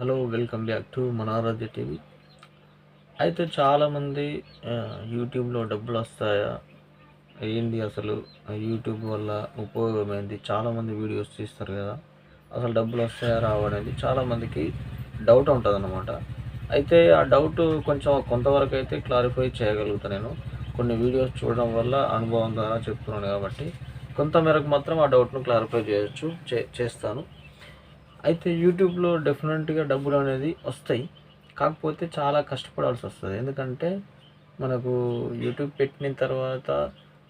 Hello welcome back to Manaradhya TV. అయితే చాలామంది యూట్యూబ్లో డబ్బులు వస్తాయా ఏంటి అసలు? యూట్యూబ్ వల్ల ఉపయోగం ఏంటి చాలామంది వీడియోస్ తీస్తారు కదా. అసలు డబ్బులు వస్తాయా రావా చాలామందికి డౌట్ ఉంటుంది అనమాట అయితే ఆ డౌట్ కొంచెం కొంతవరకు అయితే క్లారిఫై చేయగలుగుతా నేను. కొన్ని వీడియోస్ చూడడం వల్ల అనుభవం ద్వారా చెప్తున్నాను కాబట్టి కొంత మేరకు మాత్రం ఆ డౌట్ను క్లారిఫై చేయొచ్చు చే చేస్తాను. అయితే యూట్యూబ్లో డెఫినెట్గా డబ్బులు అనేది వస్తాయి. కాకపోతే చాలా కష్టపడాల్సి వస్తుంది. ఎందుకంటే మనకు యూట్యూబ్ పెట్టిన తర్వాత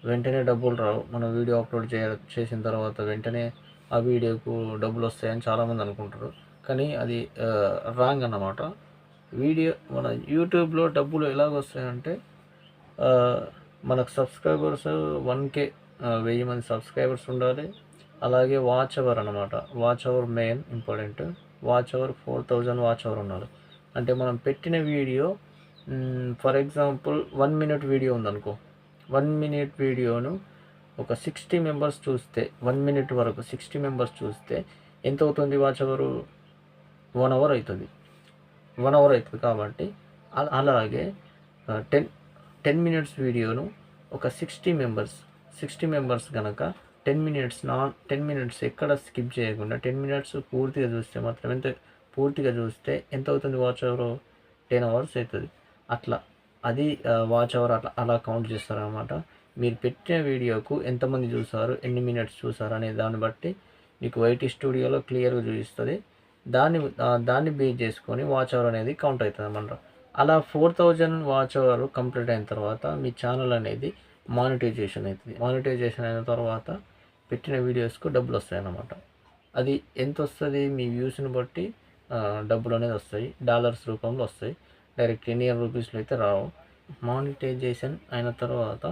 వెంటనే డబ్బులు రావు. మన వీడియో అప్లోడ్ చేయ చేసిన తర్వాత వెంటనే ఆ వీడియోకు డబ్బులు వస్తాయని చాలామంది అనుకుంటారు. కానీ అది రాంగ్ అన్నమాట. వీడియో మన యూట్యూబ్లో డబ్బులు ఎలాగ వస్తాయంటే మనకు సబ్స్క్రైబర్స్ వన్ కే వెయ్యి మంది సబ్స్క్రైబర్స్ ఉండాలి. అలాగే వాచ్ అవర్ అనమాట watch hour main important watch hour four thousand watch hour ఉన్నారు. అంటే మనం పెట్టిన video for example one minute video ఉందనుకో. వన్ మినిట్ వీడియోను ఒక సిక్స్టీ మెంబర్స్ చూస్తే వన్ మినిట్ వరకు సిక్స్టీ మెంబర్స్ చూస్తే ఎంత అవుతుంది వాచ్ అవరు వన్ అవర్ అవుతుంది. వన్ అవర్ అవుతుంది కాబట్టి అలాగే టెన్ టెన్ మినిట్స్ వీడియోను ఒక సిక్స్టీ మెంబర్స్ సిక్స్టీ మెంబర్స్ కనుక టెన్ మినిట్స్ నాన్ టెన్ మినిట్స్ ఎక్కడ స్కిప్ చేయకుండా టెన్ మినిట్స్ పూర్తిగా చూస్తే మాత్రం ఎంత పూర్తిగా చూస్తే ఎంత అవుతుంది వాచ్ అవర్ టెన్ అవర్స్ అవుతుంది. అట్లా. అది వాచ్ అవర్ అట్లా అలా కౌంట్ చేస్తారనమాట మీరు పెట్టిన వీడియోకు ఎంతమంది చూసారు ఎన్ని మినిట్స్ చూసారు అనే దాన్ని బట్టి మీకు వైటీ స్టూడియోలో క్లియర్గా చూపిస్తుంది. దాన్ని దాన్ని బేస్ చేసుకొని వాచ్ అవర్ అనేది కౌంట్ అవుతుంది అనమాట అలా four thousand watch hour complete అయిన తర్వాత మీ ఛానల్ అనేది మానిటైజేషన్ అవుతుంది. మానిటైజేషన్ అయిన తర్వాత పెట్టిన వీడియోస్కు డబ్బులు వస్తాయి అన్నమాట అది ఎంత వస్తుంది మీ వ్యూస్ని బట్టి డబ్బులు అనేది వస్తాయి డాలర్స్ రూపంలో వస్తాయి డైరెక్ట్ ఇండియన్ రూపీస్లో అయితే రావు. మానిటైజేషన్ అయిన తర్వాత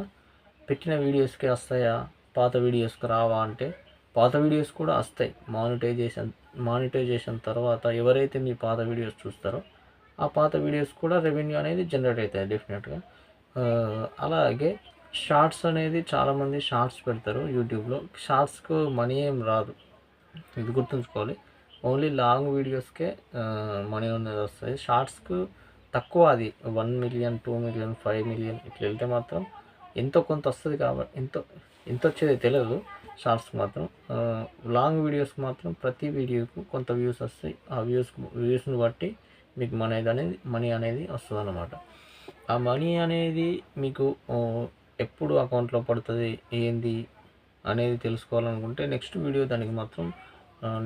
పెట్టిన వీడియోస్కి వస్తాయా? పాత వీడియోస్కి రావా అంటే పాత వీడియోస్ కూడా వస్తాయి. మానిటైజేషన్ మానిటైజేషన్ తర్వాత ఎవరైతే మీ పాత వీడియోస్ చూస్తారో ఆ పాత వీడియోస్ కూడా రెవెన్యూ అనేది జనరేట్ అవుతాయి డెఫినెట్గా. అలాగే షార్ట్స్ అనేది చాలామంది షార్ట్స్ పెడతారు యూట్యూబ్లో షార్ట్స్కు మనీ ఏం రాదు. ఇది గుర్తుంచుకోవాలి. ఓన్లీ లాంగ్ వీడియోస్కే మనీ అనేది వస్తుంది. షార్ట్స్కు తక్కువ అది. One million two million five million ఇట్లా వెళ్తే మాత్రం ఎంతో కొంత వస్తుంది కాబట్టి ఎంతో ఎంత వచ్చేది తెలియదు షార్ట్స్కి మాత్రం. లాంగ్ వీడియోస్కి మాత్రం ప్రతి వీడియోకు కొంత వ్యూస్ వస్తాయి. ఆ వ్యూస్ వ్యూస్ని బట్టి మీకు మనీ అనేది మనీ అనేది వస్తుంది అన్నమాట ఆ మనీ అనేది మీకు ఎప్పుడు అకౌంట్లో పడుతుంది ఏంది అనేది తెలుసుకోవాలనుకుంటే నెక్స్ట్ వీడియో దానికి మాత్రం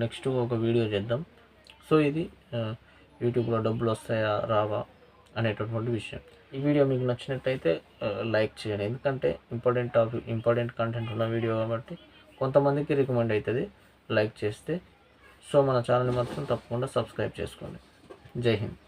నెక్స్ట్ ఒక వీడియో చేద్దాం. సో ఇది యూట్యూబ్లో డబ్బులు వస్తాయా రావా అనేటటువంటి విషయం. ఈ వీడియో మీకు నచ్చినట్టయితే లైక్ చేయండి. ఎందుకంటే ఇంపార్టెంట్ టాపిక్ ఇంపార్టెంట్ కంటెంట్ ఉన్న వీడియో కాబట్టి కొంతమందికి రికమెండ్ అవుతుంది లైక్ చేస్తే. సో మన ఛానల్ని మాత్రం తప్పకుండా సబ్స్క్రైబ్ చేసుకోండి. జై హింద్.